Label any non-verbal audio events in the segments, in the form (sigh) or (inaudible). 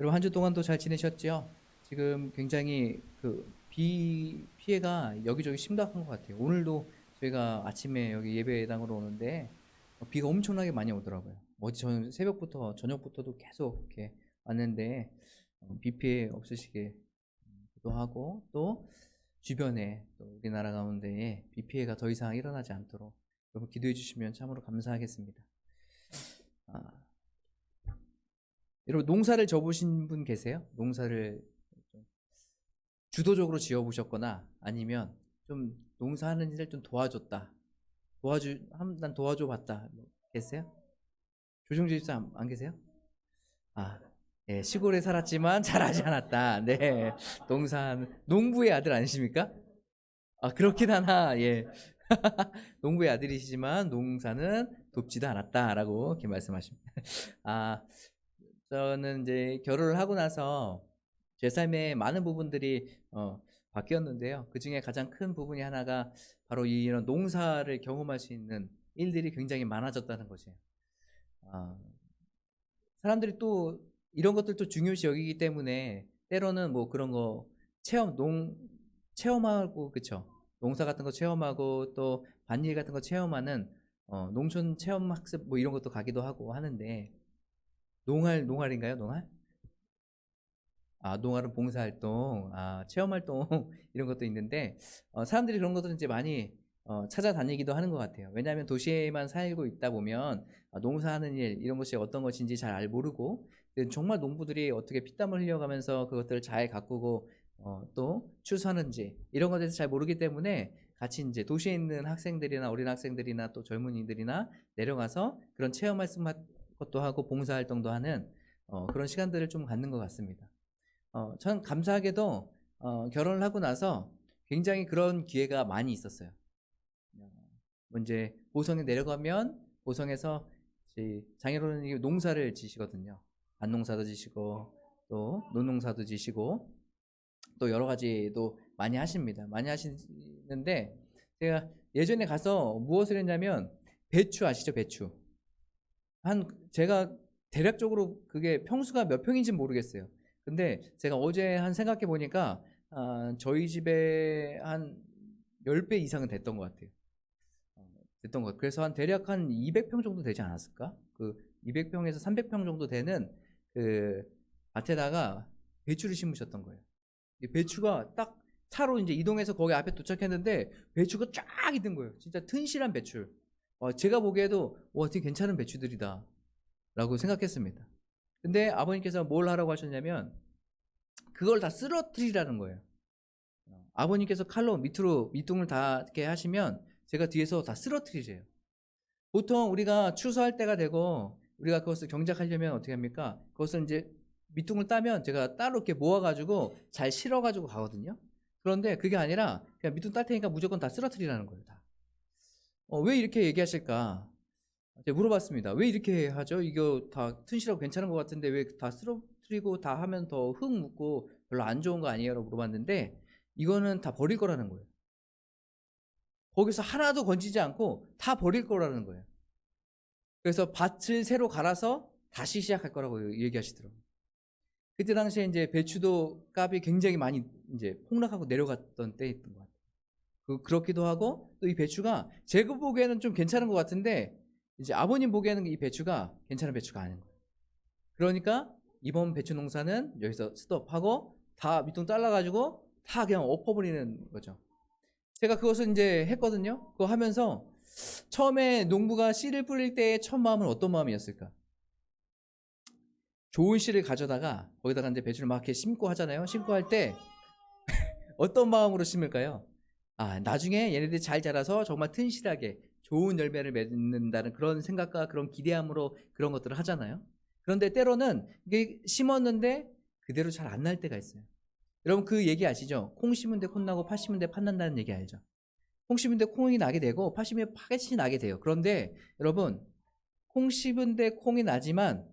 여러분 한 주 동안 또잘 지내셨죠? 지금 굉장히 그 비 피해가 여기저기 심각한 것 같아요. 오늘도 저희가 아침에 여기 예배당으로 오는데 어, 비가 엄청나게 많이 오더라고요. 어제 저는 새벽부터 저녁부터도 계속 이렇게 왔는데 어, 비 피해 없으시게 기도하고 또 주변에 또 우리나라 가운데에 비 피해가 더 이상 일어나지 않도록 여러분 기도해 주시면 참으로 감사하겠습니다. 아, 여러분 농사를 접으신 분 계세요? 농사를 좀 주도적으로 지어보셨거나 아니면 좀 농사하는 일을 좀 도와줬다. 도와주 한 난 도와줘 봤다. 뭐 계세요? 조정주 집사 안, 안 계세요? 아, 예, 시골에 살았지만 (laughs) 잘하지 않았다. 네, 농사 농부의 아들 아니십니까? 아 그렇긴 하나 예. (laughs) 농부의 아들이시지만 농사는 돕지도 않았다라고 이렇게 말씀하십니다. 아 저는 이제 결혼을 하고 나서 제 삶의 많은 부분들이 어, 바뀌었는데요. 그 중에 가장 큰 부분이 하나가 바로 이런 농사를 경험할 수 있는 일들이 굉장히 많아졌다는 것이에요. 아, 사람들이 또 이런 것들도 중요시 여기기 때문에 때로는 뭐 그런 거 체험 농 체험하고 그쵸 농사 같은 거 체험하고 또 반일 같은 거 체험하는 어, 농촌 체험 학습 뭐 이런 것도 가기도 하고 하는데 농활 농활인가요 농활? 아 농활은 봉사활동 아 체험활동 (laughs) 이런 것도 있는데 어, 사람들이 그런 것들은 이제 많이 어, 찾아다니기도 하는 것 같아요. 왜냐하면 도시에만 살고 있다 보면 아, 농사하는 일 이런 것이 어떤 것인지 잘 알 모르고 정말 농부들이 어떻게 피땀을 흘려가면서 그것들을 잘 가꾸고 어, 또 추수하는지 이런 것에 대해서 잘 모르기 때문에 같이 이제 도시에 있는 학생들이나 어린 학생들이나 또 젊은이들이나 내려가서 그런 체험 말씀 것도 하고 봉사 활동도 하는 어, 그런 시간들을 좀 갖는 것 같습니다. 어, 전 감사하게도 어, 결혼을 하고 나서 굉장히 그런 기회가 많이 있었어요. 어, 뭐 이제 보성에 내려가면 보성에서 장애로는 농사를 지시거든요. 밭농사도 지시고 또 논농사도 지시고 또 여러 가지도 많이 하십니다. 많이 하시는데 제가 예전에 가서 무엇을 했냐면 배추 아시죠? 배추. 한 제가 대략적으로 그게 평수가 몇 평인지 모르겠어요. 근데 제가 어제 한 생각해 보니까 아, 저희 집에 한 10배 이상은 됐던 것 같아요. 어, 됐던 것 같아요. 그래서 한 대략 한 200평 정도 되지 않았을까? 그 200평에서 300평 정도 되는 그 밭에다가 배추를 심으셨던 거예요. 이 배추가 딱 차로 이제 이동해서 거기 앞에 도착했는데 배추가 쫙 있는 거예요. 진짜 튼실한 배추. 어, 제가 보기에도 와 되게 괜찮은 배추들이다 라고 생각했습니다. 근데 아버님께서 뭘 하라고 하셨냐면 그걸 다 쓰러뜨리라는 거예요. 어, 아버님께서 칼로 밑으로 밑둥을 다 이렇게 하시면 제가 뒤에서 다 쓰러뜨리세요. 보통 우리가 추수할 때가 되고 우리가 그것을 경작하려면 어떻게 합니까? 그것을 이제 밑둥을 따면 제가 따로 이렇게 모아가지고 잘 실어가지고 가거든요. 그런데 그게 아니라 그냥 밑둥 딸 테니까 무조건 다 쓰러뜨리라는 거예요. 다. 어, 왜 이렇게 얘기하실까? 물어봤습니다. 왜 이렇게 하죠? 이거 다 튼실하고 괜찮은 것 같은데 왜 다 쓰러뜨리고 다 하면 더 흙 묻고 별로 안 좋은 거 아니에요? 라고 물어봤는데 이거는 다 버릴 거라는 거예요. 거기서 하나도 건지지 않고 다 버릴 거라는 거예요. 그래서 밭을 새로 갈아서 다시 시작할 거라고 얘기하시더라고요. 그때 당시에 이제 배추도 값이 굉장히 많이 이제 폭락하고 내려갔던 때였던 것 같아요. 그, 그렇기도 하고 또 이 배추가 제가 보기에는 좀 괜찮은 것 같은데 이제 아버님 보기에는 이 배추가 괜찮은 배추가 아닌 거예요. 그러니까 이번 배추 농사는 여기서 스톱하고 다 밑둥 잘라가지고 다 그냥 엎어버리는 거죠. 제가 그것을 이제 했거든요. 그거 하면서 처음에 농부가 씨를 뿌릴 때의 첫 마음은 어떤 마음이었을까? 좋은 씨를 가져다가 거기다가 이제 배추를 막 이렇게 심고 하잖아요. 심고 할 때 (laughs) 어떤 마음으로 심을까요? 아, 나중에 얘네들이 잘 자라서 정말 튼실하게 좋은 열매를 맺는다는 그런 생각과 그런 기대함으로 그런 것들을 하잖아요. 그런데 때로는 이게 심었는데 그대로 잘 안 날 때가 있어요. 여러분 그 얘기 아시죠? 콩 심은 데 콩 나고 팥 심은 데 팥 난다는 얘기 알죠? 콩 심은 데 콩이 나게 되고 팥 심으면 팥이 나게 돼요. 그런데 여러분 콩 심은 데 콩이 나지만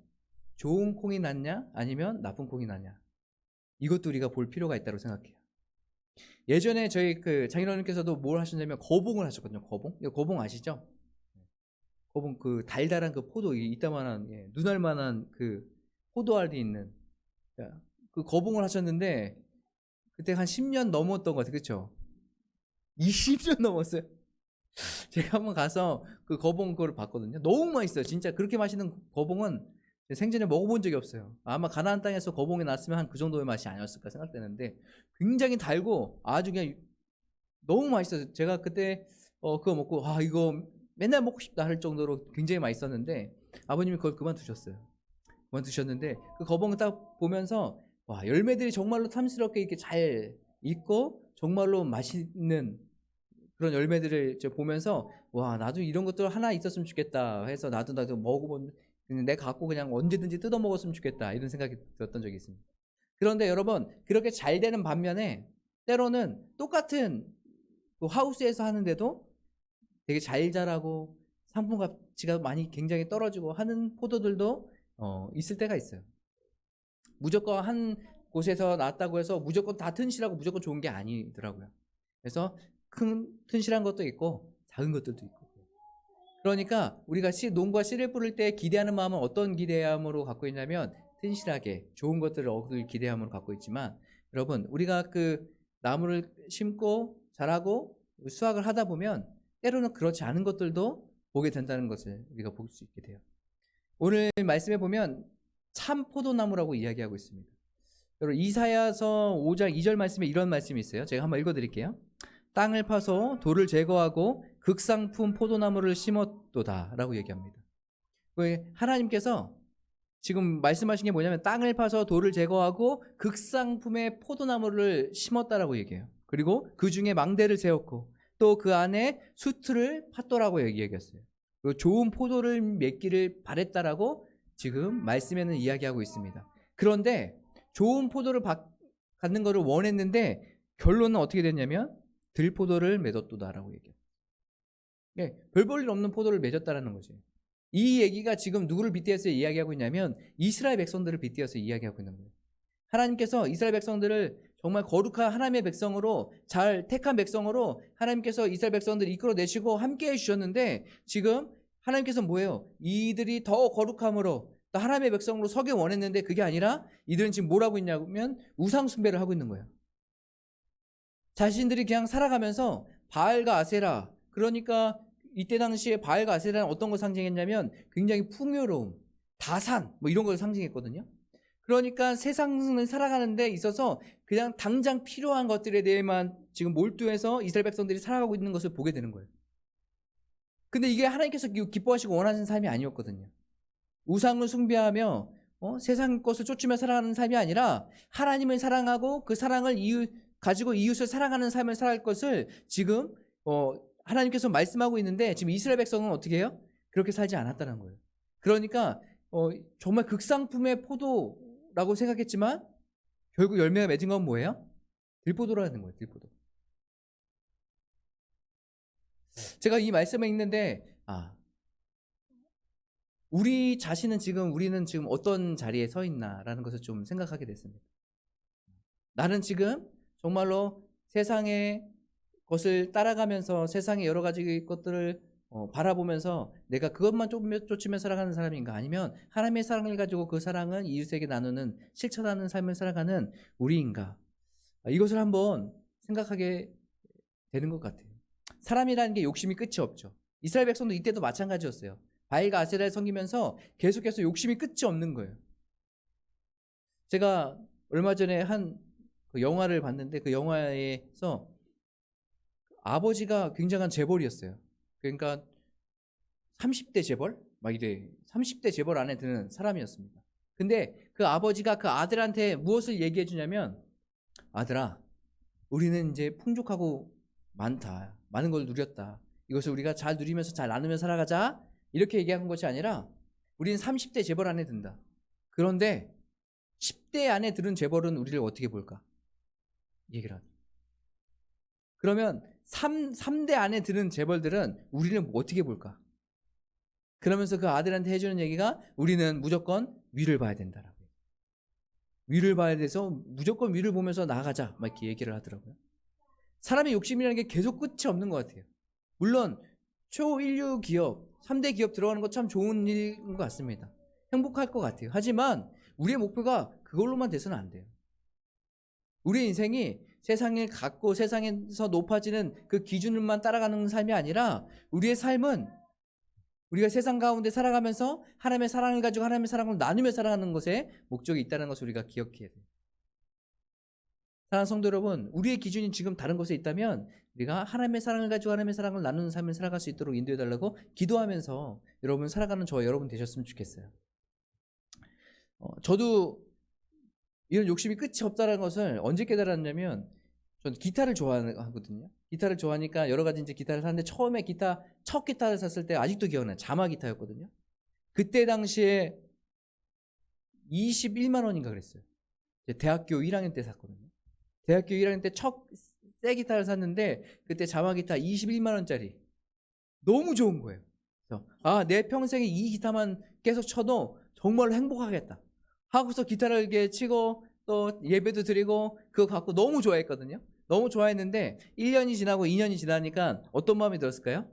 좋은 콩이 났냐 아니면 나쁜 콩이 났냐 이것도 우리가 볼 필요가 있다고 생각해요. 예전에 저희 그 장인어른께서도 뭘 하셨냐면 거봉을 하셨거든요. 거봉. 이거 거봉 아시죠? 거봉 그 달달한 그 포도 이- 이따만한 예, 눈알만한 그 포도알이 있는 자, 그 거봉을 하셨는데 그때 한 10년 넘었던 것 같아요. 그렇죠? 20년 넘었어요. (laughs) 제가 한번 가서 그 거봉 그걸 봤거든요. 너무 맛있어요. 진짜 그렇게 맛있는 거봉은 제 생전에 먹어본 적이 없어요. 아마 가나안 땅에서 거봉이 났으면 한 그 정도의 맛이 아니었을까 생각되는데 굉장히 달고 아주 그냥 너무 맛있어요. 제가 그때 어 그거 먹고 아 이거 맨날 먹고 싶다 할 정도로 굉장히 맛있었는데 아버님이 그걸 그만두셨어요. 그만두셨는데 그 거봉을 딱 보면서 와 열매들이 정말로 탐스럽게 이렇게 잘 익고 정말로 맛있는 그런 열매들을 보면서 와 나도 이런 것들 하나 있었으면 좋겠다 해서 나도 나도 먹어본 내가 갖고 그냥 언제든지 뜯어 먹었으면 좋겠다 이런 생각이 들었던 적이 있습니다. 그런데 여러분 그렇게 잘 되는 반면에 때로는 똑같은 그 하우스에서 하는데도 되게 잘 자라고 상품 가치가 많이 굉장히 떨어지고 하는 포도들도 어, 있을 때가 있어요. 무조건 한 곳에서 나왔다고 해서 무조건 다 튼실하고 무조건 좋은 게 아니더라고요. 그래서 큰 튼실한 것도 있고 작은 것들도 있고. 그러니까 우리가 씨, 농과 씨를 뿌릴 때 기대하는 마음은 어떤 기대함으로 갖고 있냐면 튼실하게 좋은 것들을 얻을 기대함으로 갖고 있지만 여러분 우리가 그 나무를 심고 자라고 수확을 하다 보면 때로는 그렇지 않은 것들도 보게 된다는 것을 우리가 볼 수 있게 돼요. 오늘 말씀에 보면 참 포도나무라고 이야기하고 있습니다. 여러분 이사야서 5장 2절 말씀에 이런 말씀이 있어요. 제가 한번 읽어 드릴게요. 땅을 파서 돌을 제거하고 극상품 포도나무를 심었도다라고 얘기합니다. 왜 하나님께서 지금 말씀하신 게 뭐냐면 땅을 파서 돌을 제거하고 극상품의 포도나무를 심었다라고 얘기해요. 그리고 그 중에 망대를 세웠고 또 그 안에 수트를 팠더라고 얘기했어요. 그리고 좋은 포도를 맺기를 바랬다라고 지금 말씀에는 이야기하고 있습니다. 그런데 좋은 포도를 받, 갖는 것을 원했는데 결론은 어떻게 됐냐면 들포도를 맺었도다라고 얘기해요. 네, 별볼일 없는 포도를 맺었다라는 거지. 이 얘기가 지금 누구를 빗대어서 이야기하고 있냐면 이스라엘 백성들을 빗대어서 이야기하고 있는 거예요. 하나님께서 이스라엘 백성들을 정말 거룩한 하나님의 백성으로 잘 택한 백성으로 하나님께서 이스라엘 백성들을 이끌어 내시고 함께 해 주셨는데 지금 하나님께서 뭐예요? 이들이 더 거룩함으로 또 하나님의 백성으로 서기 원했는데 그게 아니라 이들은 지금 뭘 하고 있냐면 우상 숭배를 하고 있는 거예요. 자신들이 그냥 살아가면서 바알과 아세라 그러니까 이때 당시에 바알과 아세라는 어떤 걸 상징했냐면 굉장히 풍요로움, 다산 뭐 이런 걸 상징했거든요. 그러니까 세상을 살아가는 데 있어서 그냥 당장 필요한 것들에 대해만 지금 몰두해서 이스라엘 백성들이 살아가고 있는 것을 보게 되는 거예요. 근데 이게 하나님께서 기뻐하시고 원하시는 삶이 아니었거든요. 우상을 숭배하며 어? 세상 것을 쫓으며 살아가는 삶이 아니라 하나님을 사랑하고 그 사랑을 이웃 가지고 이웃을 사랑하는 삶을 살아갈 것을 지금 어, 하나님께서 말씀하고 있는데 지금 이스라엘 백성은 어떻게 해요? 그렇게 살지 않았다는 거예요. 그러니까 어, 정말 극상품의 포도라고 생각했지만 결국 열매가 맺은 건 뭐예요? 들포도라는 거예요. 들포도. 제가 이 말씀을 읽는데 아 우리 자신은 지금 우리는 지금 어떤 자리에 서 있나라는 것을 좀 생각하게 됐습니다. 나는 지금 정말로 세상의 것을 따라가면서 세상의 여러 가지 것들을 어, 바라보면서 내가 그것만 쫓으며, 살아가는 사람인가 아니면 하나님의 사랑을 가지고 그 사랑을 이웃에게 나누는 실천하는 삶을 살아가는 우리인가 아, 이것을 한번 생각하게 되는 것 같아요. 사람이라는 게 욕심이 끝이 없죠. 이스라엘 백성도 이때도 마찬가지였어요. 바일과 아세라를 섬기면서 계속해서 욕심이 끝이 없는 거예요. 제가 얼마 전에 한 그 영화를 봤는데 그 영화에서 아버지가 굉장한 재벌이었어요. 그러니까 30대 재벌? 막 이래. 30대 재벌 안에 드는 사람이었습니다. 근데 그 아버지가 그 아들한테 무엇을 얘기해 주냐면 아들아, 우리는 이제 풍족하고 많다. 많은 걸 누렸다. 이것을 우리가 잘 누리면서 잘 나누며 살아가자. 이렇게 얘기한 것이 아니라 우리는 30대 재벌 안에 든다. 그런데 10대 안에 들은 재벌은 우리를 어떻게 볼까? 얘기를 하죠. 그러면 3, 3대 안에 드는 재벌들은 우리를 어떻게 볼까? 그러면서 그 아들한테 해주는 얘기가 우리는 무조건 위를 봐야 된다라고. 위를 봐야 돼서 무조건 위를 보면서 나가자. 막 이렇게 얘기를 하더라고요. 사람의 욕심이라는 게 계속 끝이 없는 것 같아요. 물론 초인류 기업, 3대 기업 들어가는 거참 좋은 일인 것 같습니다. 행복할 것 같아요. 하지만 우리의 목표가 그걸로만 돼서는 안 돼요. 우리 인생이 세상을 갖고 세상에서 높아지는 그 기준을만 따라가는 삶이 아니라 우리의 삶은 우리가 세상 가운데 살아가면서 하나님의 사랑을 가지고 하나님의 사랑을 나누며 살아가는 것에 목적이 있다는 것을 우리가 기억해야 돼요. 사랑하는 성도 여러분, 우리의 기준이 지금 다른 곳에 있다면 우리가 하나님의 사랑을 가지고 하나님의 사랑을 나누는 삶을 살아갈 수 있도록 인도해 달라고 기도하면서 여러분 살아가는 저와 여러분 되셨으면 좋겠어요. 어, 저도 이런 욕심이 끝이 없다는 것을 언제 깨달았냐면 저는 기타를 좋아하거든요. 기타를 좋아하니까 여러 가지 이제 기타를 샀는데 처음에 기타 첫 기타를 샀을 때 아직도 기억나요. 자마 기타였거든요. 그때 당시에 21만 원인가 그랬어요. 대학교 1학년 때 샀거든요. 대학교 1학년 때 첫 새 기타를 샀는데 그때 자마 기타 21만 원짜리 너무 좋은 거예요. 그래서 아, 내 평생에 이 기타만 계속 쳐도 정말로 행복하겠다. 하고서 기타를 이렇게 치고 또 예배도 드리고 그거 갖고 너무 좋아했거든요. 너무 좋아했는데 1년이 지나고 2년이 지나니까 어떤 마음이 들었을까요?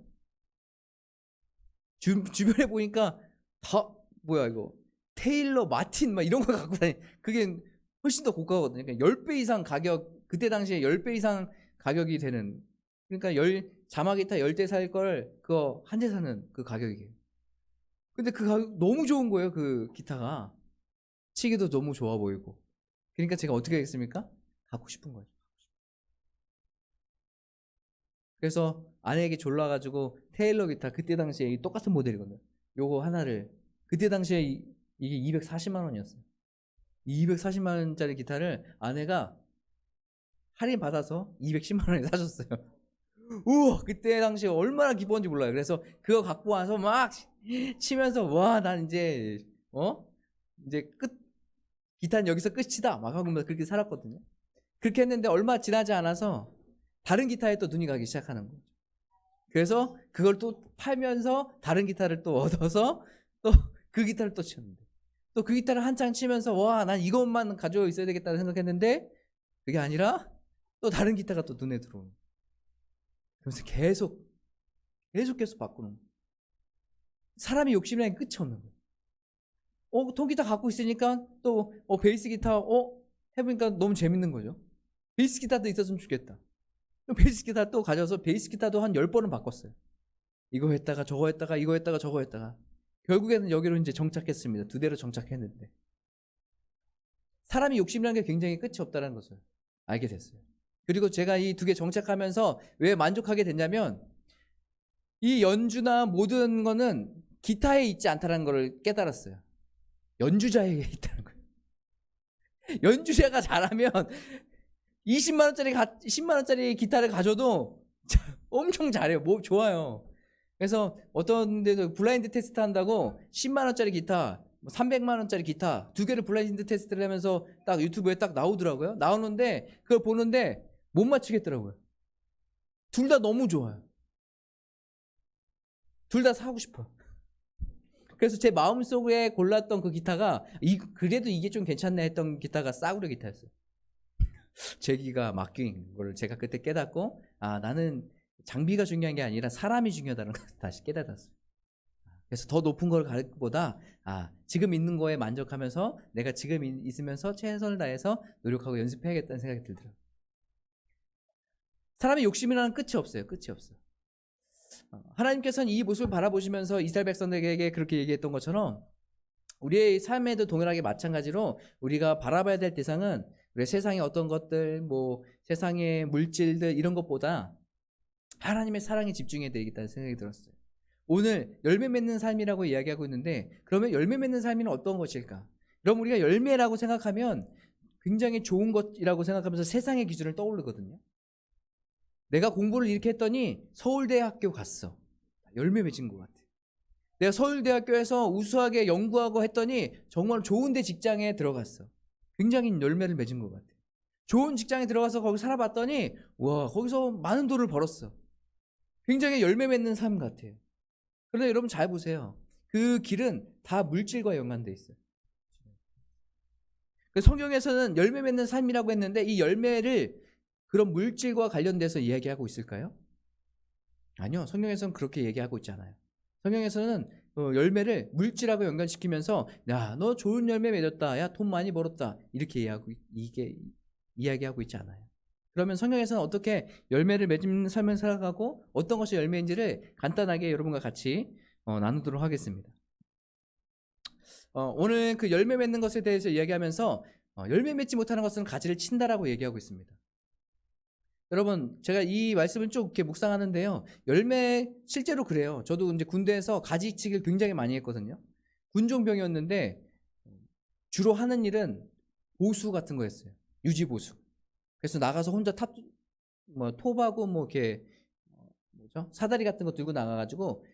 주, 주변에 보니까 다 뭐야 이거 테일러 마틴 막 이런 거 갖고 다니 그게 훨씬 더 고가거든요. 그러니까 10배 이상 가격 그때 당시에 10배 이상 가격이 되는 그러니까 열 자마 기타 10대 살 걸 그거 한 대 사는 그 가격이에요. 근데 그 가격 너무 좋은 거예요. 그 기타가 치기도 너무 좋아 보이고 그러니까 제가 어떻게 하겠습니까? 갖고 싶은 거죠. 그래서 아내에게 졸라가지고 테일러 기타 그때 당시에 이 똑같은 모델이거든요. 요거 하나를 그때 당시에 이- 이게 240만 원이었어요. 240만 원짜리 기타를 아내가 할인 받아서 210만 원에 사줬어요. (laughs) 우와 그때 당시에 얼마나 기뻤는지 몰라요. 그래서 그거 갖고 와서 막 치면서 와 난 이제 어 이제 끝 기타는 여기서 끝이다 막 하고 그렇게 살았거든요. 그렇게 했는데 얼마 지나지 않아서 다른 기타에 또 눈이 가기 시작하는 거죠. 그래서 그걸 또 팔면서 다른 기타를 또 (laughs) 얻어서 또 그 기타를 또 쳤는데 또 그 기타를 한창 치면서 와 난 이것만 가지고 있어야 되겠다는 생각했는데 그게 아니라 또 다른 기타가 또 눈에 들어오는. 그러면서 계속 계속 계속 바꾸는 거예요. 사람이 욕심이라는 게 끝이 없는 거예요. 어, 통기타 갖고 있으니까 또 어, 베이스 기타 어 해보니까 너무 재밌는 거죠. 베이스 기타도 있었으면 좋겠다. 베이스 기타 또 가져서 베이스 기타도 한 10번은 바꿨어요. 이거 했다가 저거 했다가 이거 했다가 저거 했다가 결국에는 여기로 이제 정착했습니다. 두 대로 정착했는데 사람이 욕심이라는 게 굉장히 끝이 없다는 것을 알게 됐어요. 그리고 제가 이 두 개 정착하면서 왜 만족하게 됐냐면 이 연주나 모든 거는 기타에 있지 않다는 것을 깨달았어요. 연주자에게 (laughs) 있다는 거예요. 연주자가 잘하면 (laughs) 20만 원짜리 10만 원짜리 기타를 가져도 (laughs) 엄청 잘해요. 뭐 좋아요. 그래서 어떤 데도 블라인드 테스트 한다고 10만 원짜리 기타, 300만 원짜리 기타 두 개를 블라인드 테스트를 하면서 딱 유튜브에 딱 나오더라고요. 나오는데 그걸 보는데 못 맞추겠더라고요. 둘 다 너무 좋아요. 둘 다 사고 싶어. 그래서 제 마음속에 골랐던 그 기타가 이, 그래도 이게 좀 괜찮네 했던 기타가 싸구려 기타였어요. 제기가 맡긴 걸 제가 그때 깨닫고 아 나는 장비가 중요한 게 아니라 사람이 중요하다는 걸 (laughs) 다시 깨닫았어요. 그래서 더 높은 걸 가릴 것보다 아 지금 있는 거에 만족하면서 내가 지금 이- 있으면서 최선을 다해서 노력하고 연습해야겠다는 생각이 들더라고요. 사람의 욕심이라는 끝이 없어요. 끝이 없어. 어, 하나님께서는 이 모습을 바라보시면서 이스라엘 백성들에게 그렇게 얘기했던 것처럼 우리의 삶에도 동일하게 마찬가지로 우리가 바라봐야 될 대상은 우리 세상의 어떤 것들, 뭐 세상의 물질들 이런 것보다 하나님의 사랑에 집중해야 되겠다는 생각이 들었어요. 오늘 열매 맺는 삶이라고 이야기하고 있는데 그러면 열매 맺는 삶이는 어떤 것일까? 그럼 우리가 열매라고 생각하면 굉장히 좋은 것이라고 생각하면서 세상의 기준을 떠오르거든요. 내가 공부를 이렇게 했더니 서울대학교 갔어. 열매 맺은 것 같아. 내가 서울대학교에서 우수하게 연구하고 했더니 정말 좋은 데 직장에 들어갔어. 굉장히 열매를 맺은 것 같아. 좋은 직장에 들어가서 거기 살아봤더니 와 거기서 많은 돈을 벌었어. 굉장히 열매 맺는 삶 같아요. 그런데 여러분 잘 보세요. 그 길은 다 물질과 연관돼 있어요. 그 성경에서는 열매 맺는 삶이라고 했는데 이 열매를 그런 물질과 관련돼서 이야기하고 있을까요? 아니요. 성경에서는 그렇게 얘기하고 있지 않아요. 성경에서는 어, 열매를 물질하고 연관시키면서 야 너 좋은 열매 맺었다 야 돈 많이 벌었다 이렇게 이야기하고, 이게 이야기하고 있지 않아요 그러면 성경에서는 어떻게 열매를 맺는 삶을 살아가고 어떤 것이 열매인지를 간단하게 여러분과 같이 어, 나누도록 하겠습니다 어, 오늘 그 열매 맺는 것에 대해서 이야기하면서 어, 열매 맺지 못하는 것은 가지를 친다라고 얘기하고 있습니다 여러분 제가 이 말씀을 쭉 이렇게 묵상하는데요. 열매 실제로 그래요. 저도 이제 군대에서 가지치기를 굉장히 많이 했거든요. 군종병이었는데 주로 하는 일은 보수 같은 거였어요. 유지 보수. 그래서 나가서 혼자 탑 뭐 톱하고 뭐 이렇게 어, 뭐죠? 사다리 같은 거 들고 나가가지고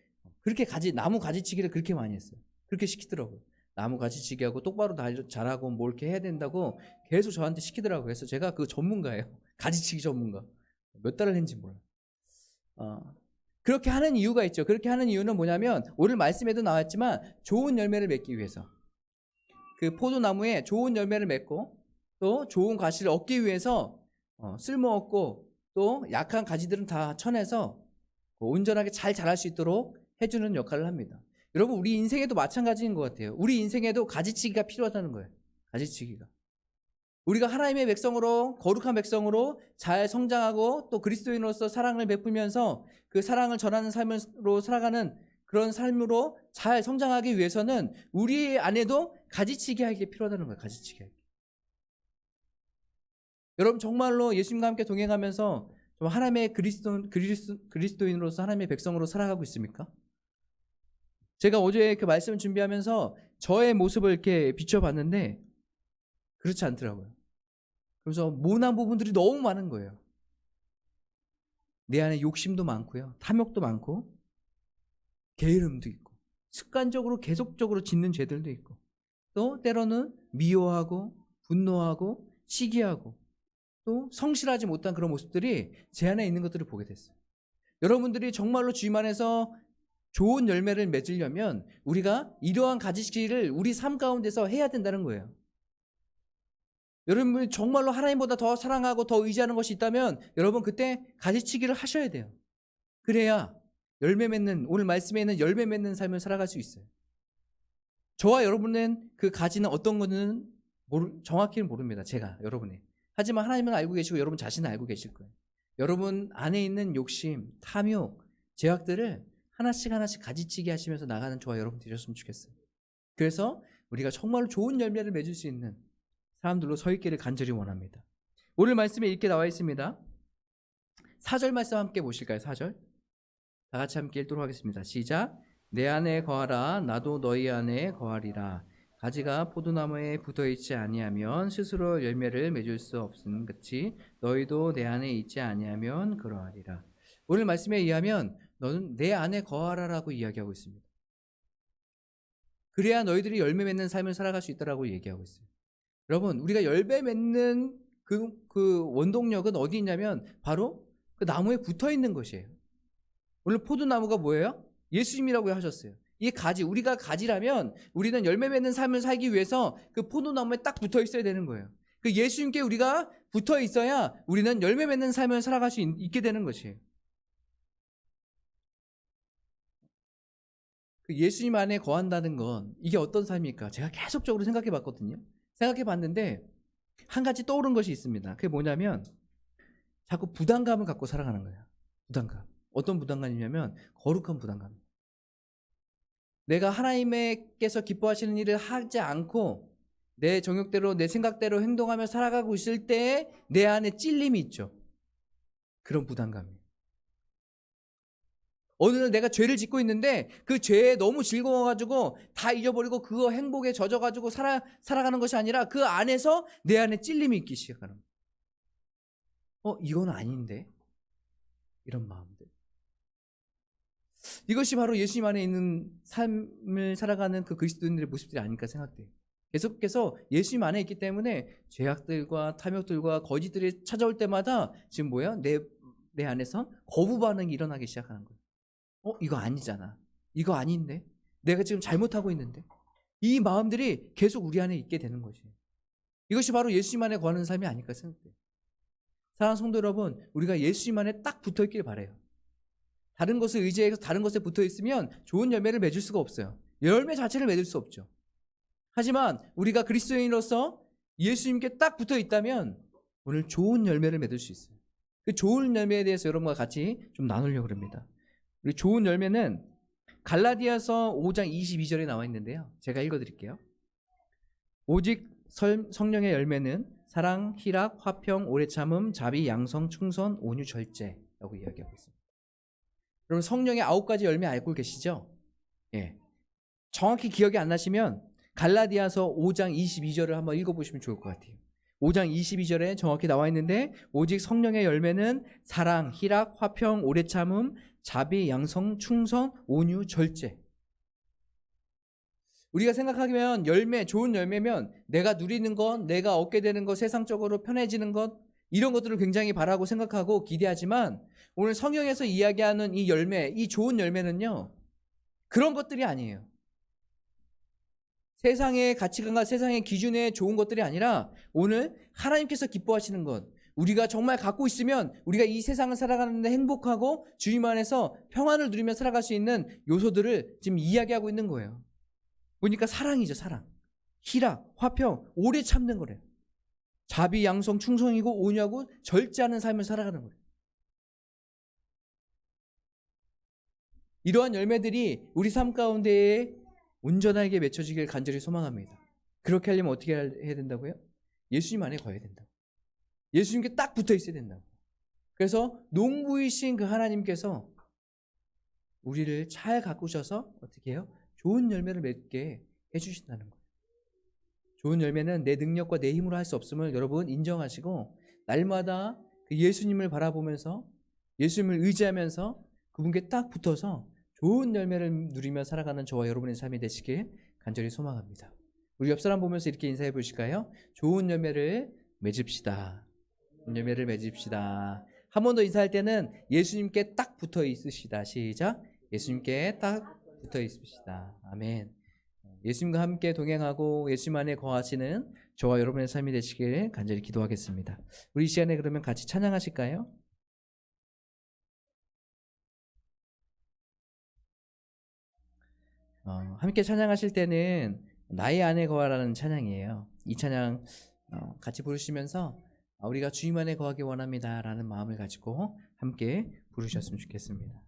그렇게 가지 나무 가지치기를 그렇게 많이 했어요. 그렇게 시키더라고요 나무 가지치기 하고 똑바로 달- 자라고 뭐 이렇게 해야 된다고 계속 저한테 시키더라고요 그래서 제가 그 전문가예요 (laughs) 가지치기 전문가. 몇 달을 했는지 몰라. 어, 그렇게 하는 이유가 있죠. 그렇게 하는 이유는 뭐냐면 오늘 말씀에도 나왔지만 좋은 열매를 맺기 위해서. 그 포도나무에 좋은 열매를 맺고 또 좋은 과실을 얻기 위해서 어, 쓸모없고 또 약한 가지들은 다 쳐내서 온전하게 잘 자랄 수 있도록 해주는 역할을 합니다. 여러분 우리 인생에도 마찬가지인 것 같아요. 우리 인생에도 가지치기가 필요하다는 거예요. 가지치기가. 우리가 하나님의 백성으로 거룩한 백성으로 잘 성장하고 또 그리스도인으로서 사랑을 베풀면서 그 사랑을 전하는 삶으로 살아가는 그런 삶으로 잘 성장하기 위해서는 우리 안에도 가지치기 하기 필요하다는 거예요. 가지치기 하기. 여러분 정말로 예수님과 함께 동행하면서 좀 하나님의 그리스도, 그리스, 그리스도인으로서 하나님의 백성으로 살아가고 있습니까? 제가 어제 그 말씀을 준비하면서 저의 모습을 이렇게 비춰봤는데 그렇지 않더라고요. 그래서 모난 부분들이 너무 많은 거예요. 내 안에 욕심도 많고요. 탐욕도 많고, 게으름도 있고, 습관적으로 계속적으로 짓는 죄들도 있고, 또 때로는 미워하고, 분노하고, 시기하고, 또 성실하지 못한 그런 모습들이 제 안에 있는 것들을 보게 됐어요. 여러분들이 정말로 주님 안에서 좋은 열매를 맺으려면 우리가 이러한 가지치기를 우리 삶 가운데서 해야 된다는 거예요. 여러분이 정말로 하나님보다 더 사랑하고 더 의지하는 것이 있다면 여러분 그때 가지치기를 하셔야 돼요. 그래야 열매 맺는 오늘 말씀에 있는 열매 맺는 삶을 살아갈 수 있어요. 저와 여러분은 그 가지는 어떤 거는 모르, 정확히는 모릅니다. 제가 여러분이. 하지만 하나님은 알고 계시고 여러분 자신은 알고 계실 거예요. 여러분 안에 있는 욕심, 탐욕, 제약들을 하나씩 하나씩 가지치기 하시면서 나가는 저와 여러분 되셨으면 좋겠어요. 그래서 우리가 정말로 좋은 열매를 맺을 수 있는 사람들로 서 있기를 간절히 원합니다. 오늘 말씀에 이렇게 나와 있습니다. 4절 말씀 함께 보실까요? 4절. 다 같이 함께 읽도록 하겠습니다. 시작. 내 안에 거하라 나도 너희 안에 거하리라. 가지가 포도나무에 붙어 있지 아니하면 스스로 열매를 맺을 수 없음 같이 너희도 내 안에 있지 아니하면 그러하리라. 오늘 말씀에 의하면 너는 내 안에 거하라라고 이야기하고 있습니다. 그래야 너희들이 열매 맺는 삶을 살아갈 수 있다라고 얘기하고 있어요. 여러분, 우리가 열매 맺는 그, 그 원동력은 어디 있냐면 바로 그 나무에 붙어 있는 것이에요. 오늘 포도나무가 뭐예요? 예수님이라고 하셨어요. 이 가지, 우리가 가지라면 우리는 열매 맺는 삶을 살기 위해서 그 포도나무에 딱 붙어 있어야 되는 거예요. 그 예수님께 우리가 붙어 있어야 우리는 열매 맺는 삶을 살아갈 수 있, 게 되는 것이에요. 그 예수님 안에 거한다는 건 이게 어떤 삶일까? 제가 계속적으로 생각해 봤거든요. 생각해 봤는데 한 가지 떠오른 것이 있습니다. 그게 뭐냐면 자꾸 부담감을 갖고 살아가는 거예요. 부담감. 어떤 부담감이냐면 거룩한 부담감. 내가 하나님께서 기뻐하시는 일을 하지 않고 내 정욕대로 내 생각대로 행동하며 살아가고 있을 때 내 안에 찔림이 있죠. 그런 부담감이에요. 어느 날 내가 죄를 짓고 있는데 그 죄에 너무 즐거워가지고 다 잊어버리고 그거 행복에 젖어가지고 살아, 살아가는 것이 아니라 그 안에서 내 안에 찔림이 있기 시작하는 거예요. 어, 이건 아닌데? 이런 마음들. 이것이 바로 예수님 안에 있는 삶을 살아가는 그 그리스도인들의 모습들이 아닐까 생각돼요. 계속해서 예수님 안에 있기 때문에 죄악들과 탐욕들과 거짓들이 찾아올 때마다 지금 뭐야? 내, 내 안에서 거부 반응이 일어나기 시작하는 거예요. 어, 이거 아니잖아. 이거 아닌데? 내가 지금 잘못하고 있는데? 이 마음들이 계속 우리 안에 있게 되는 것이에요. 이것이 바로 예수님 안에 거하는 삶이 아닐까 생각돼요. 사랑하는 성도 여러분, 우리가 예수님 안에 딱 붙어 있길 바래요. 다른 것을 의지해서 다른 것에 붙어 있으면 좋은 열매를 맺을 수가 없어요. 열매 자체를 맺을 수 없죠. 하지만 우리가 그리스도인으로서 예수님께 딱 붙어 있다면 오늘 좋은 열매를 맺을 수 있어요. 그 좋은 열매에 대해서 여러분과 같이 좀 나누려고 합니다. 우리 좋은 열매는 갈라디아서 5장 22절에 나와 있는데요. 제가 읽어 드릴게요. 오직 설- 성령의 열매는 사랑, 희락, 화평, 오래 참음, 자비, 양성, 충선, 온유, 절제라고 이야기하고 있습니다. 여러분 성령의 아홉 가지 열매 알고 계시죠? 예. 정확히 기억이 안 나시면 갈라디아서 5장 22절을 한번 읽어보시면 좋을 것 같아요. 5장 22절에 정확히 나와 있는데 오직 성령의 열매는 사랑, 희락, 화평, 오래 참음, 자비, 양성, 충성, 온유, 절제. 우리가 생각하면 열매, 좋은 열매면 내가 누리는 것, 내가 얻게 되는 것, 세상적으로 편해지는 것, 이런 것들을 굉장히 바라고 생각하고 기대하지만 오늘 성경에서 이야기하는 이 열매, 이 좋은 열매는요, 그런 것들이 아니에요. 세상의 가치관과 세상의 기준에 좋은 것들이 아니라 오늘 하나님께서 기뻐하시는 것, 우리가 정말 갖고 있으면 우리가 이 세상을 살아가는데 행복하고 주님 안에서 평안을 누리며 살아갈 수 있는 요소들을 지금 이야기하고 있는 거예요. 보니까 사랑이죠, 사랑. 희락, 화평, 오래 참는 거래요. 자비, 양성, 충성이고 온유하고 절제하는 삶을 살아가는 거예요. 이러한 열매들이 우리 삶 가운데에 온전하게 맺혀지길 간절히 소망합니다. 그렇게 하려면 어떻게 해야 된다고요? 예수님 안에 거해야 된다고. 예수님께 딱 붙어 있어야 된다고. 그래서 농부이신 그 하나님께서 우리를 잘 가꾸셔서 어떻게 해요? 좋은 열매를 맺게 해주신다는 거예요. 좋은 열매는 내 능력과 내 힘으로 할 수 없음을 여러분 인정하시고 날마다 그 예수님을 바라보면서 예수님을 의지하면서 그분께 딱 붙어서 좋은 열매를 누리며 살아가는 저와 여러분의 삶이 되시길 간절히 소망합니다. 우리 옆 사람 보면서 이렇게 인사해 보실까요? 좋은 열매를 맺읍시다. 열매를 맺읍시다. 한 번 더 인사할 때는 예수님께 딱 붙어 있으시다. 시작. 예수님께 딱 붙어 있으시다. 아멘. 예수님과 함께 동행하고 예수님 안에 거하시는 저와 여러분의 삶이 되시길 간절히 기도하겠습니다. 우리 이 시간에 그러면 같이 찬양하실까요? 어, 함께 찬양하실 때는 나의 안에 거하라는 찬양이에요. 이 찬양 어, 같이 부르시면서 아, 우리가 주님 안에 거하기 원합니다라는 마음을 가지고 함께 부르셨으면 좋겠습니다.